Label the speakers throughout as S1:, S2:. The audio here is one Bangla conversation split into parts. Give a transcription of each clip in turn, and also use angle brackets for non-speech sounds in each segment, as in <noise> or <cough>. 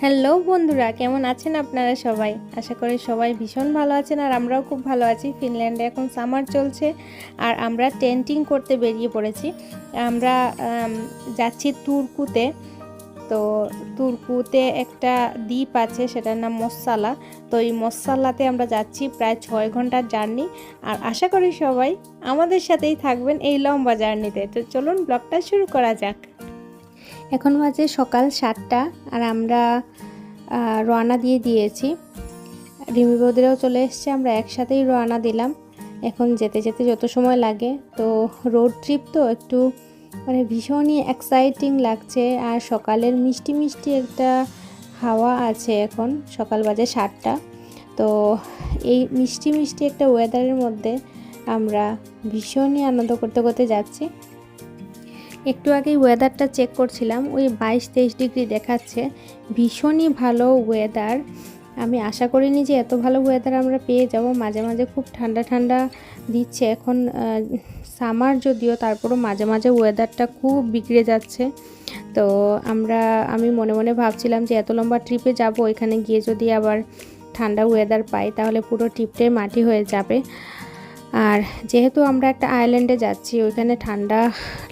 S1: হ্যালো বন্ধুরা, কেমন আছেন আপনারা সবাই? আশা করি সবাই ভীষণ ভালো আছেন আর আমরাও খুব ভালো আছি। ফিনল্যান্ডে এখন সামার চলছে আর আমরা টেন্টিং করতে বেরিয়ে পড়েছি। আমরা যাচ্ছি তুর্কুতে। তো তুর্কুতে একটা দ্বীপ আছে, সেটার নাম মশালা তো এই মশালাতে আমরা যাচ্ছি প্রায় ছয় ঘণ্টার জার্নি। আর আশা করি সবাই আমাদের সাথেই থাকবেন এই লম্বা জার্নিতে। তো চলুন ব্লগটা শুরু করা যাক। এখন বাজে সকাল সাতটা আর আমরা রওনা দিয়ে দিয়েছি। রিমি বৌদিরাও চলে এসছে, আমরা একসাথেই রওনা দিলাম। এখন যেতে যেতে যত সময় লাগে, তো রোড ট্রিপ তো একটু মানে ভীষণই এক্সাইটিং লাগছে। আর সকালের মিষ্টি মিষ্টি একটা হাওয়া আছে এখন, সকাল বাজে সাতটা। তো এই মিষ্টি মিষ্টি একটা ওয়েদারের মধ্যে আমরা ভীষণই আনন্দ করতে করতে যাচ্ছি। একটু আগেই ওয়েদারটা চেক করছিলাম, ওই বাইশ তেইশ ডিগ্রি দেখাচ্ছে। ভীষণই ভালো ওয়েদার আমি আশা করিনি যে এত ভালো ওয়েদার আমরা পেয়ে যাব। মাঝে মাঝে খুব ঠান্ডা ঠান্ডা দিচ্ছে। এখন সামার যদিও, তারপরও মাঝে মাঝে ওয়েদারটা খুব বিগড়ে যাচ্ছে। তো আমরা, আমি মনে মনে ভাবছিলাম যে এত লম্বা ট্রিপে যাব ওইখানে গিয়ে যদি আবার ঠান্ডা ওয়েদার পাই, তাহলে পুরো ট্রিপটাই মাটি হয়ে যাবে। আর যেহেতু আমরা একটা আইল্যান্ডে যাচ্ছি ওইখানে ঠান্ডা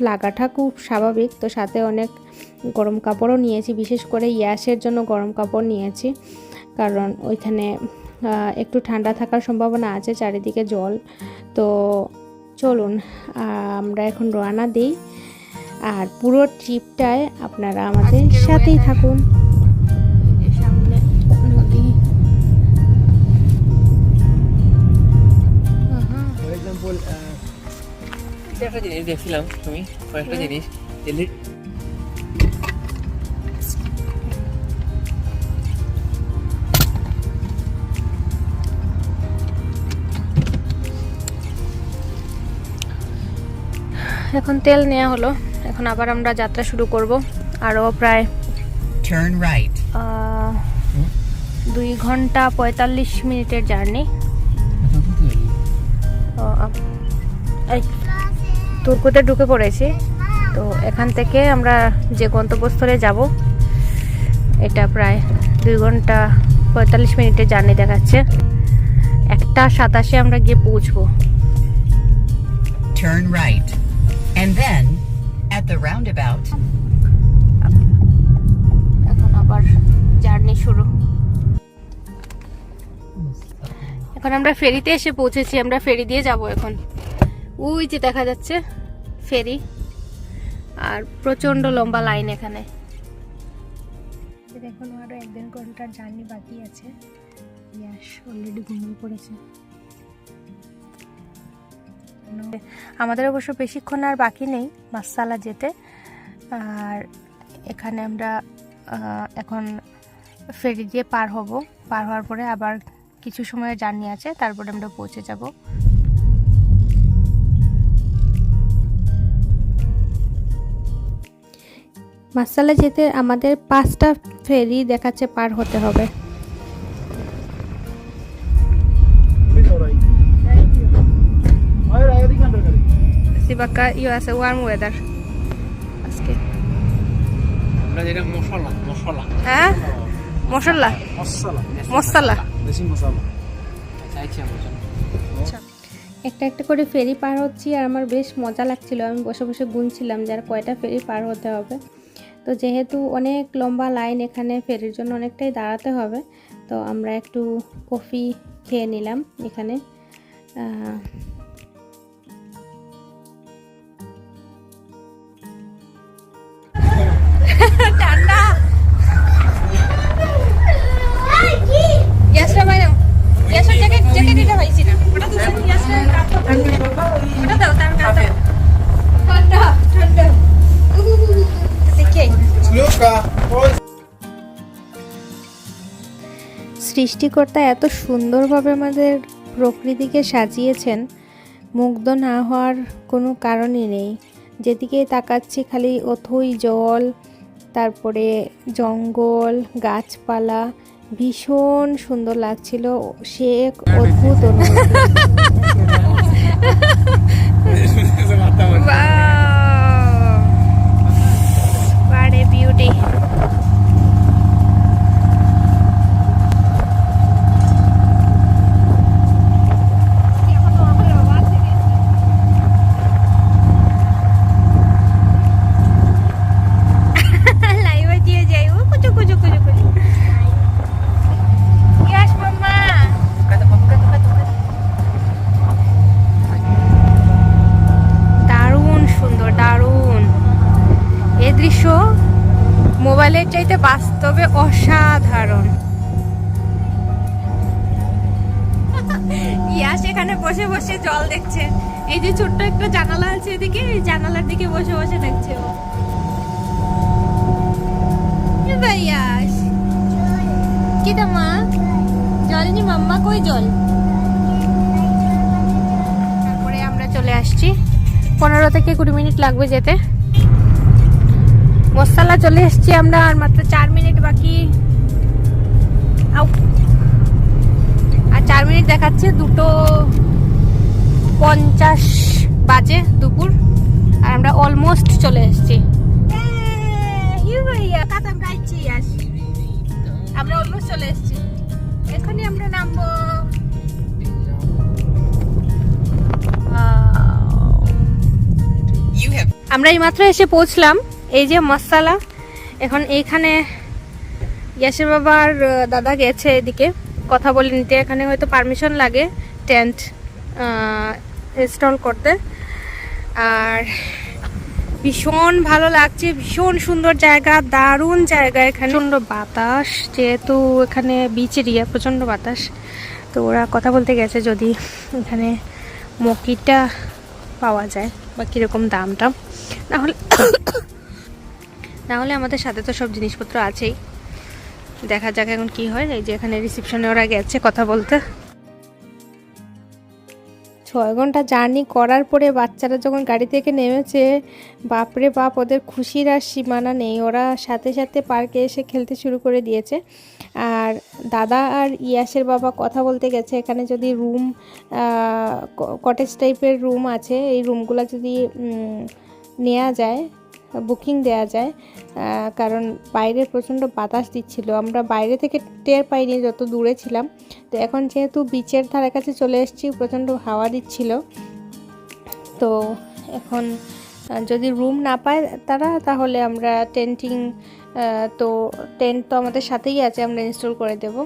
S1: লাগাটা খুব স্বাভাবিক। তো সাথে অনেক গরম কাপড়ও নিয়েছি বিশেষ করে ইয়াসের জন্য গরম কাপড় নিয়েছি। কারণ ওইখানে একটু ঠান্ডা থাকার সম্ভাবনা আছে চারিদিকে জল। তো চলুন আমরা এখন রওনা দিই। আর পুরো ট্রিপটায় আপনারা আমাদের সাথেই থাকুন।
S2: একটা জিনিস দেখছিলাম তুমি কয়েকটা জিনিস
S1: এখন তেল নেওয়া হলো। এখন আবার আমরা যাত্রা শুরু করব। আরও প্রায়
S3: right.
S1: আহ, দুই ঘণ্টা পঁয়তাল্লিশ মিনিটের জার্নি। এই তুর্কুতে ঢুকে পড়েছি। তো এখান থেকে আমরা যে গন্তব্যস্থলে যাব এটা প্রায় দুই ঘণ্টা পঁয়তাল্লিশ মিনিটের জার্নি দেখাচ্ছে। একটা সাতাশে আমরা গিয়ে পৌঁছবো।
S3: Turn right. And then, at the roundabout,
S1: এখন আবার জার্নি শুরু। এখন আমরা ফেরিতে এসে পৌঁছেছি আমরা ফেরি দিয়ে যাব এখন। ওই যে দেখা যাচ্ছে, ফেরি। আর প্রচণ্ড লম্বা লাইন এখানে। এখন আরও এক দেড় ঘণ্টার জার্নি বাকি আছে। ইয়াস অলরেডি ঘুমিয়ে পড়েছে। আমাদের অবশ্য বেশিক্ষণ আর বাকি নেই মাসালা যেতে। আর এখানে আমরা এখন ফেরি দিয়ে পার হব। পার হওয়ার পরে আবার কিছু সময়ের জার্নি আছে, তারপরে আমরা পৌঁছে যাব। মাসালা যেতে আমাদের পাঁচটা ফেরি দেখাচ্ছে পার হতে হবে। সিবাক্কা ইউ আছে ওয়ার্ম ওয়েদার আজকে।
S2: আমরা যেটা মশলা মশলা।
S1: হ্যাঁ? মশলা?
S2: মশলা।
S1: মশলা।
S2: বেশি মশলা। চাইছি আমরা
S1: একটা একটা করে ফেরি পার হচ্ছি আর আমার বেশ মজা লাগছিল। আমি বসে বসে গুনছিলাম যে আর কয়টা ফেরি পার হতে হবে। তো যেহেতু অনেক লম্বা লাইন এখানে ফেরির জন্য অনেকটাই দাঁড়াতে হবে, তো আমরা একটু কফি খেয়ে নিলাম এখানে। সৃষ্টিকর্তা এত সুন্দরভাবে আমাদের প্রকৃতিকে সাজিয়েছেন মুগ্ধ না হওয়ার কোনো কারণই নেই। যেদিকে তাকাচ্ছি খালি অথই জল তারপরে জঙ্গল গাছপালা ভীষণ সুন্দর লাগছিল। সে এক অদ্ভুত অনুভূতি। <laughs> <laughs> অসাধারণ। ইয়াস এখানে বসে বসে জল দেখছে। এই যে ছোট্ট একটা জানালা আছে এদিকে, এই জানালার দিকে বসে বসে দেখছে ও। কি জল নি মাম্মা কই জল? তারপরে আমরা চলে আসছি। পনেরো থেকে কুড়ি মিনিট লাগবে যেতে। মশলা চলে এসেছি আমরা আর মাত্র চার মিনিট বাকি। আউ। আর চার মিনিট দেখাচ্ছে দুটো পঞ্চাশ বাজে দুপুর আর আমরা অলমোস্ট চলে এসেছি। আমরা অলমোস্ট চলে এসেছি। এখনই আমরা নামবো। আমরা এই মাত্র এসে পৌঁছলাম। এই যে মশালা, এখন এইখানে ইয়াসের বাবার দাদা গেছে এদিকে, কথা বলে নিতে। এখানে হয়তো পারমিশন লাগে টেন্ট ইনস্টল করতে। আর ভীষণ ভালো লাগছে, ভীষণ সুন্দর জায়গা, দারুণ জায়গা এখানে। প্রচণ্ড বাতাস, যেহেতু এখানে বিচ এরিয়া প্রচণ্ড বাতাস। তো ওরা কথা বলতে গেছে যদি এখানে মকিটা পাওয়া যায় বা কীরকম দাম টাম নাহলে নাহলে আমাদের সাথে তো সব জিনিসপত্র আছেই। দেখা যাক এখন কি হয়, এই যে এখানে রিসেপশনে ওরা গেছে কথা বলতে। ছয় ঘণ্টা জার্নি করার পরে বাচ্চারা যখন গাড়ি থেকে নেমেছে, বাপরে বাপ, ওদের খুশির আর সীমানা নেই। ওরা সাথে সাথে পার্কে এসে খেলতে শুরু করে দিয়েছে। আর দাদা আর ইয়াসের বাবা কথা বলতে গেছে, এখানে যদি রুম কটেজ টাইপের রুম আছে, এই রুমগুলো যদি নেওয়া যায় বুকিং দেওয়া যায় কারণ বাইরে প্রচণ্ড বাতাস দিচ্ছিল। আমরা বাইরে থেকে টের পাইনি যত দূরে ছিলাম। তো এখন যেহেতু বিচের ধারে কাছে চলে এসেছি, প্রচণ্ড হাওয়া দিচ্ছিল। তো এখন যদি রুম না পায় তারা, তাহলে আমরা টেন্টিং তো টেন্ট তো আমাদের সাথেই আছে, আমরা ইনস্টল করে দেব।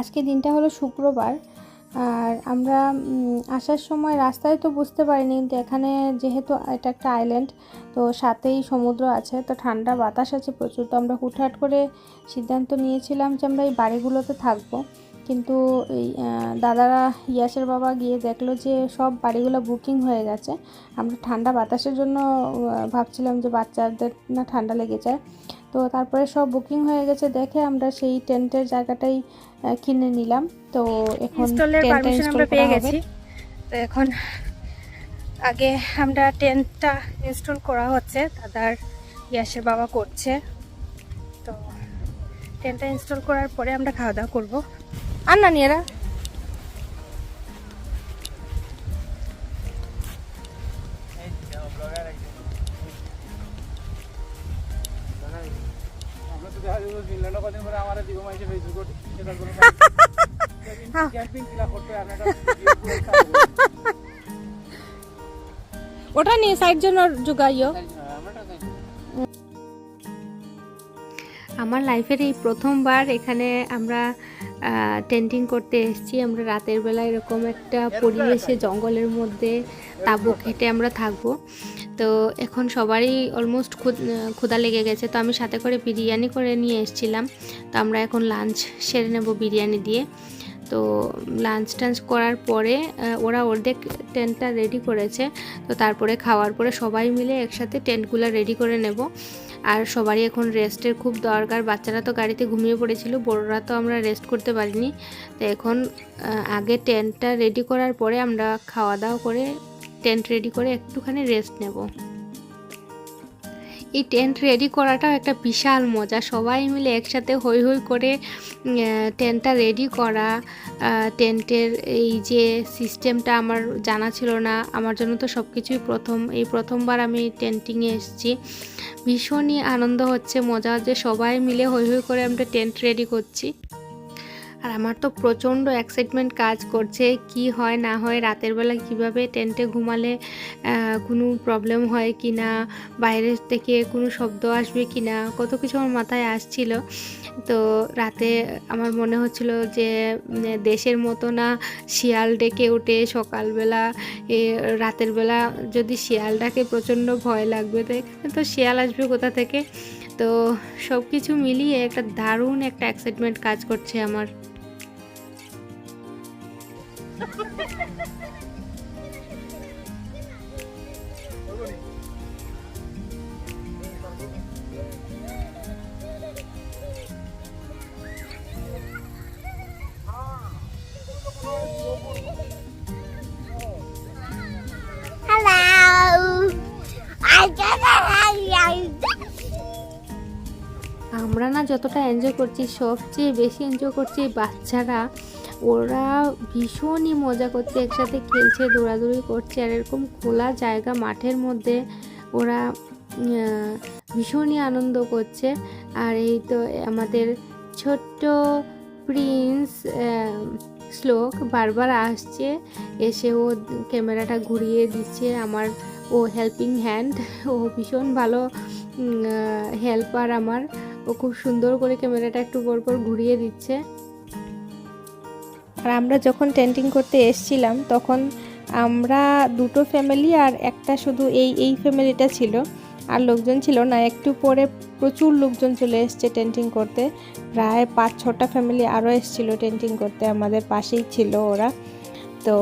S1: আজকে দিনটা হলো শুক্রবার। আর আমরা আসার সময় রাস্তায় তো বুঝতে পারিনি, কিন্তু এখানে যেহেতু এটা একটা আইল্যান্ড তো সাথেই সমুদ্র আছে, তো ঠান্ডা বাতাস আছে প্রচুর। তো আমরা হুটহাট করে সিদ্ধান্ত নিয়েছিলাম যে আমরা এই বাড়িগুলোতে থাকব। কিন্তু এই দাদারা ইয়াসের বাবা গিয়ে দেখল যে সব বাড়িগুলো বুকিং হয়ে গেছে। আমরা ঠান্ডা বাতাসের জন্য ভাবছিলাম যে বাচ্চাদের না ঠান্ডা লেগে যায়। তো তারপরে সব বুকিং হয়ে গেছে দেখে আমরা সেই টেন্টের জায়গাটাই কিনে নিলাম। তো এখন
S4: আমরা পেয়ে গেছি। তো এখন আগে আমরা টেন্টটা ইনস্টল করা হচ্ছে দাদার ইয়াসের বাবা করছে। তো টেন্টটা ইনস্টল করার পরে আমরা খাওয়া দাওয়া করব।
S1: আর না নিয়েরা
S2: আমরা তো দেখা যাবে ফিনল্যান্ড আমার
S1: লাইফের এই প্রথমবার এখানে আমরা টেন্টিং করতে এসেছি। আমরা রাতের বেলা এরকম একটা পরিবেশে, জঙ্গলের মধ্যে তাবু খেটে আমরা থাকব। তো এখন সবারই অলমোস্ট ক্ষুদা লেগে গেছে। তো আমি সাথে করে বিরিয়ানি করে নিয়ে এসেছিলাম। তো আমরা এখন লাঞ্চ সেরে নেব বিরিয়ানি দিয়ে। তো লাঞ্চ টাঞ্চ করার পরে ওরা অর্ধেক টেন্টটা রেডি করেছে। তো তারপরে খাওয়ার পরে সবাই মিলে একসাথে টেন্টগুলো রেডি করে নেব। আর সবারই এখন রেস্টের খুব দরকার। বাচ্চারা তো গাড়িতে ঘুমিয়ে পড়েছিল, বড়রা তো আমরা রেস্ট করতে পারিনি। তো এখন আগে টেন্টটা রেডি করার পরে আমরা খাওয়া দাওয়া করে টেন্ট রেডি করে একটুখানি রেস্ট নেব। এই টেন্ট রেডি করাটাও একটা বিশাল মজা। সবাই মিলে একসাথে হই হই করে টেন্টটা রেডি করা টেন্টের এই যে সিস্টেমটা আমার জানা ছিল না। আমার জন্য তো সব কিছুই প্রথম। এই প্রথমবার আমি টেন্টিংয়ে এসেছি। ভীষণই আনন্দ হচ্ছে, মজা যে সবাই মিলে হই হই করে আমরা টেন্ট রেডি করছি। আর আমার তো প্রচণ্ড এক্সাইটমেন্ট কাজ করছে, কি হয় না হয়, রাতের বেলা কীভাবে টেন্টে ঘুমালে কোনো প্রবলেম হয় কি না বাইরের থেকে কোনো শব্দ আসবে কি না কত কিছু আমার মাথায় আসছিল। তো রাতে আমার মনে হচ্ছিল যে দেশের মতো না, শিয়াল ডেকে উঠে সকালবেলা রাতের বেলা যদি শিয়াল ডাকে প্রচণ্ড ভয় লাগবে তো এখানে তো শিয়াল আসবে কোথা থেকে?
S5: তো সব কিছু মিলিয়ে একটা দারুণ একটা এক্সাইটমেন্ট কাজ করছে আমার। আমরা না যতটা এনজয় করছি সবচেয়ে বেশি এনজয় করছি বাচ্চারা ওরা ভীষণই মজা করছে, একসাথে খেলছে, দৌড়াদৌড়ি করছে, আর এরকম খোলা জায়গা মাঠের মধ্যে ওরা ভীষণই আনন্দ করছে। আর এই তো আমাদের ছোট্ট প্রিন্স শ্লোক বারবার আসছে, এসে ও ক্যামেরাটা ঘুরিয়ে দিচ্ছে, আমার ও হেল্পিং হ্যান্ড ও ভীষণ ভালো হেল্পার আমার। ও খুব সুন্দর করে ক্যামেরাটা একটু পর পর ঘুরিয়ে দিচ্ছে।
S1: আর আমরা যখন টেন্টিং করতে এসছিলাম, তখন আমরা দুটো ফ্যামিলি আর একটা শুধু এই এই ফ্যামিলিটা ছিল। আর লোকজন ছিল না, একটু পরে প্রচুর লোকজন চলে এসছে টেন্টিং করতে। প্রায় পাঁচ, ছটা ফ্যামিলি আরও এসেছিল টেন্টিং করতে, আমাদের পাশেই ছিল ওরা। তো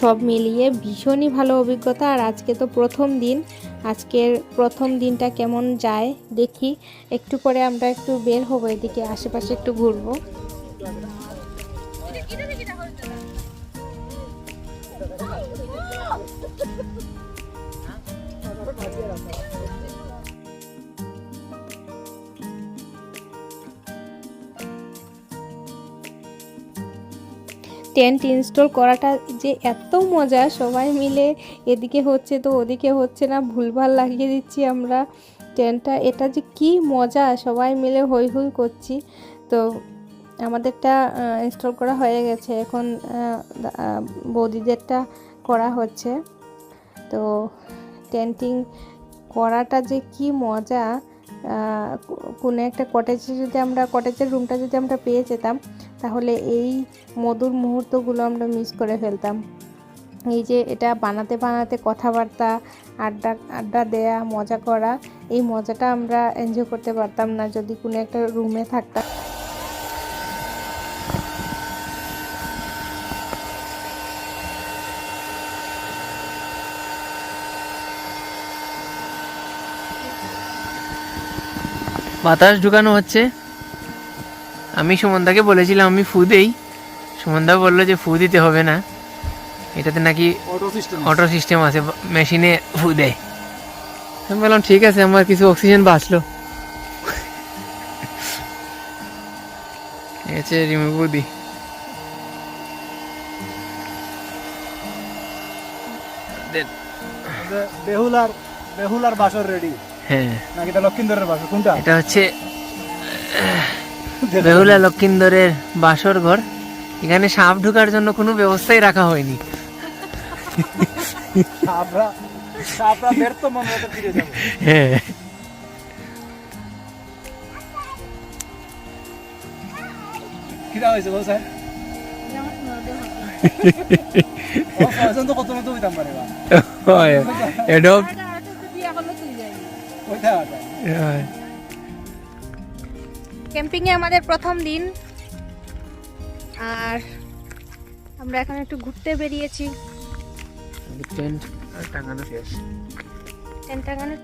S1: সব মিলিয়ে ভীষণই ভালো অভিজ্ঞতা। আর আজকে তো প্রথম দিন, আজকের প্রথম দিনটা কেমন যায় দেখি। একটু পরে আমরা একটু বের হব এদিকে, আশেপাশে একটু ঘুরবো। টেন্ট ইনস্টল করাটা যে এত মজা, সবাই মিলে এদিকে হচ্ছে তো ওদিকে হচ্ছে না, ভুলভাল লাগিয়ে দিচ্ছি আমরা টেন্টটা। এটা যে কি মজা, সবাই মিলে হই হই করছি। তো আমাদেরটা ইনস্টল করা হয়ে গেছে। এখন বৌদিদেরটা করা হচ্ছে। তো টেন্টিং করাটা যে কি মজা কোনো একটা কটেজে যদি আমরা কটেজের রুমটা যদি আমরা পেয়ে যেতাম, তাহলে এই মধুর মুহূর্তগুলো আমরা মিস করে ফেলতাম। এই যে এটা বানাতে বানাতে কথাবার্তা, আড্ডা আড্ডা দেয়া, মজা করা, এই মজাটা আমরা এনজয় করতে পারতাম না যদি কোনো একটা রুমে থাকতাম।
S6: বাতাস ঢুকানো হচ্ছে। আমি সুমনদাকে বলেছিলাম আমি ফু দেই। সুমনদা বলল যে ফু দিতে হবে না। এটাতে নাকি
S2: অটো সিস্টেম
S6: অটো সিস্টেম আছে মেশিনে ফু দেয়। আমি বললাম ঠিক আছে আমার কিছু অক্সিজেন বাঁচলো। ঠিক আছে রিমুভ দি
S2: বেহুলার বেহুলার বাসর রেডি
S6: হ্যাঁ।
S2: নাকি এটা লক্ষিন্দরের বাসর? কোনটা?
S6: এটা হচ্ছে <laughs> বেহুলা লক্ষিন্দরের বাসর ঘর। এখানে সাপ ঢোকার জন্য কোনো ব্যবস্থাই রাখা হয়নি। <laughs>
S2: ব্যর্থ মনে ফিরে যাব।
S6: হ্যাঁ।
S2: কিরা হয়েছে বল স্যার? <laughs> ও পয়সা তো কত মতো হইতাম পারে বা।
S4: ক্যাম্পিংয়ে আমাদের প্রথম দিন। আর আমরা এখন একটু ঘুরতে বেরিয়েছি।
S6: টেন্ট। টাঙানো শেষ
S4: টেন্ট টাঙানো।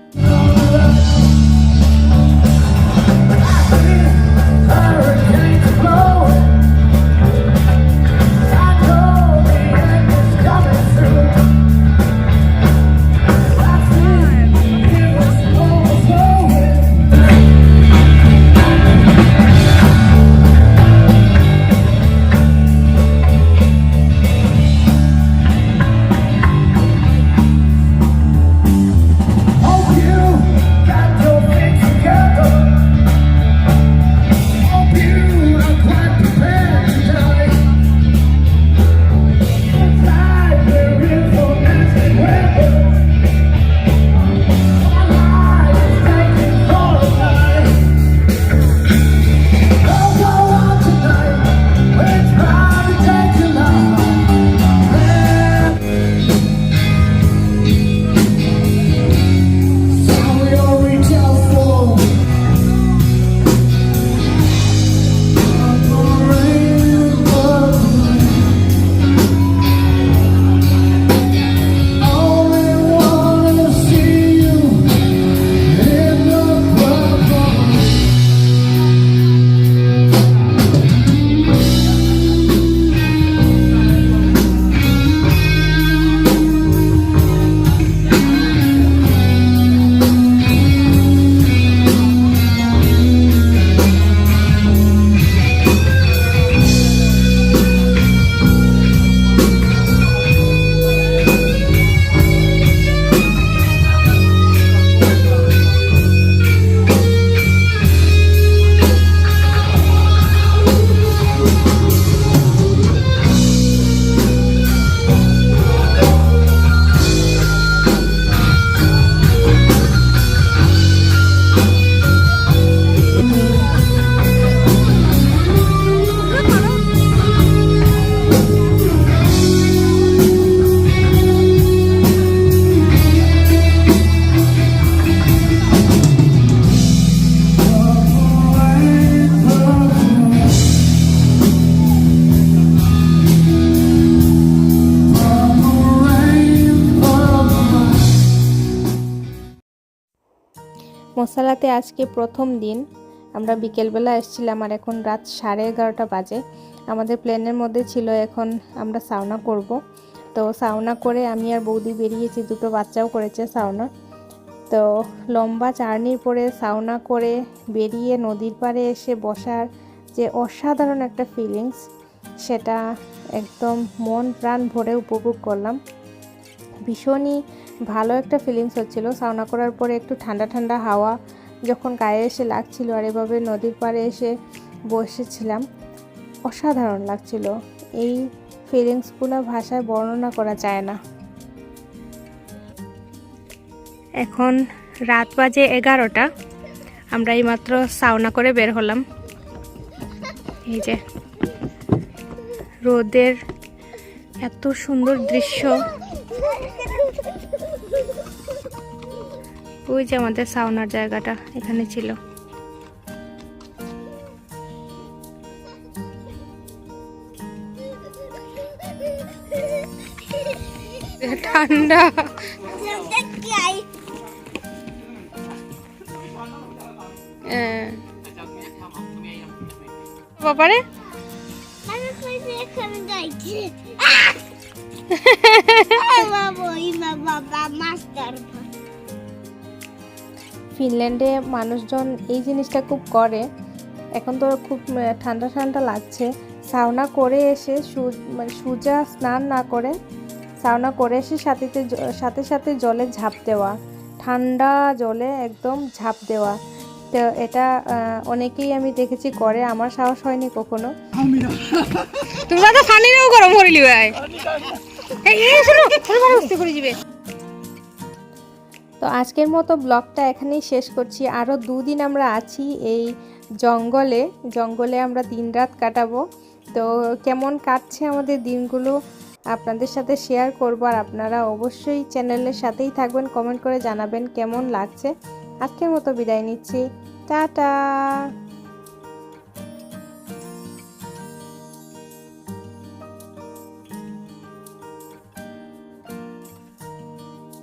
S1: মশালাতে আজকে প্রথম দিন। আমরা বিকেলবেলা এসেছিলাম আর এখন রাত সাড়ে এগারোটা বাজে। আমাদের প্ল্যানের মধ্যে ছিল এখন আমরা সাউনা করব। তো সাউনা করে আমি আর বৌদি বেরিয়েছি, দুটো বাচ্চাও করেছে সাউনা তো লম্বা জার্নির পরে সাউনা করে বেরিয়ে নদীর পাড়ে এসে বসার যে অসাধারণ একটা ফিলিংস সেটা একদম মন প্রাণ ভরে উপভোগ করলাম। ভীষণই ভালো একটা ফিলিংস হচ্ছিল। সাউনা করার পরে একটু ঠান্ডা ঠান্ডা হাওয়া যখন গায়ে এসে লাগছিল আর এভাবে নদীর পাড়ে এসে বসেছিলাম, অসাধারণ লাগছিল। এই ফিলিংসগুলো ভাষায় বর্ণনা করা যায় না।
S4: এখন রাত বাজে এগারোটা। আমরা এইমাত্র সাউনা করে বের হলাম। এই যে রোদের এত সুন্দর দৃশ্য। ওই যে আমাদের সাউনার জায়গাটা এখানে ছিল। ঠান্ডা। হ্যাঁ। বাবারে।
S7: বাবা মাস্টার।
S1: ফিনল্যান্ডে মানুষজন এই জিনিসটা খুব করে। এখন তো খুব ঠান্ডা ঠান্ডা লাগছে। সাউনা করে এসে মানে সোজা স্নান না করে সাউনা করে এসে সাথে সাথে সাথে জলে ঝাঁপ দেওয়া। ঠান্ডা জলে একদম ঝাঁপ দেওয়া। তো এটা অনেকেই আমি দেখেছি করে, আমার সাহস হয়নি কখনো।
S4: তোমরা তো ফানিরেও গরম করিলি ভাই এই শোনো করে যাবে
S1: তো আজকের মতো ব্লগটা এখানেই শেষ করছি। আরও দুদিন আমরা আছি এই জঙ্গলে। জঙ্গলে আমরা দিন রাত কাটাবো। তো কেমন কাটছে আমাদের দিনগুলো আপনাদের সাথে শেয়ার করব। আর আপনারা অবশ্যই চ্যানেলের সাথেই থাকবেন, কমেন্ট করে জানাবেন কেমন লাগছে। আজকের মতো বিদায় নিচ্ছি। টাটা!